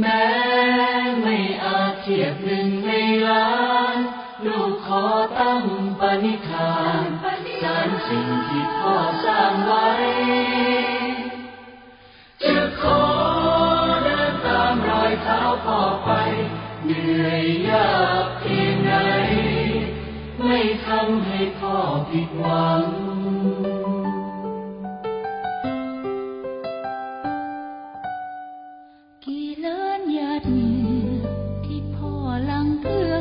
แม้ไม่อาเทียบหนึ่งในล้าน ลูกขอตั้งปณิธานสานสิ่งที่พ่อสร้างไว้จะขอเดินตามรอยเท้าพ่อไป เหนื่อยยากเพียงไหนไม่ทำให้พ่อผิดหวัง เนินหยาดเหงื่อที่พ่อลังเพื่อ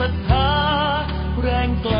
ศรัทธาแรงกล้า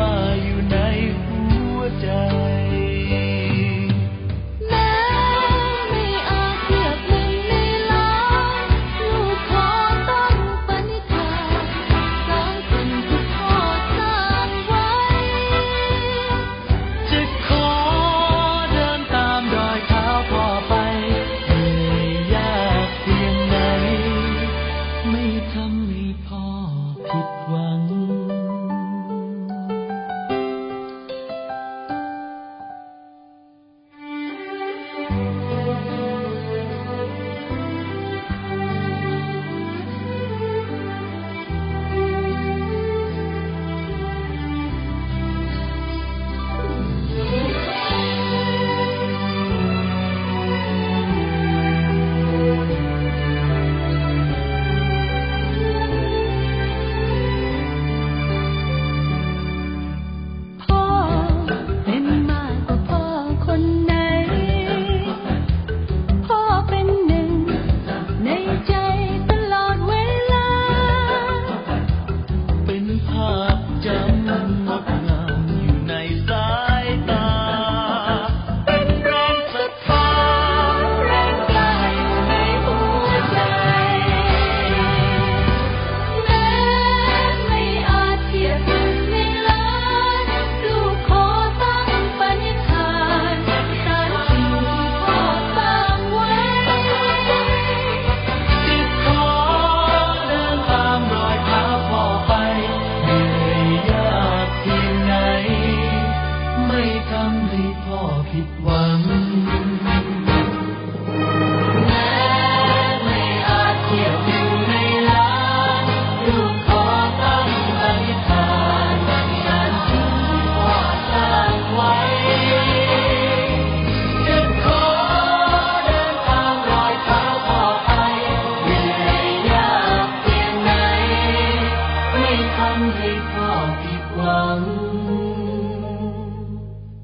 ัน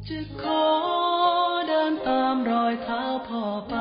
จะขอเดินตามรอยเท้าพ่อไป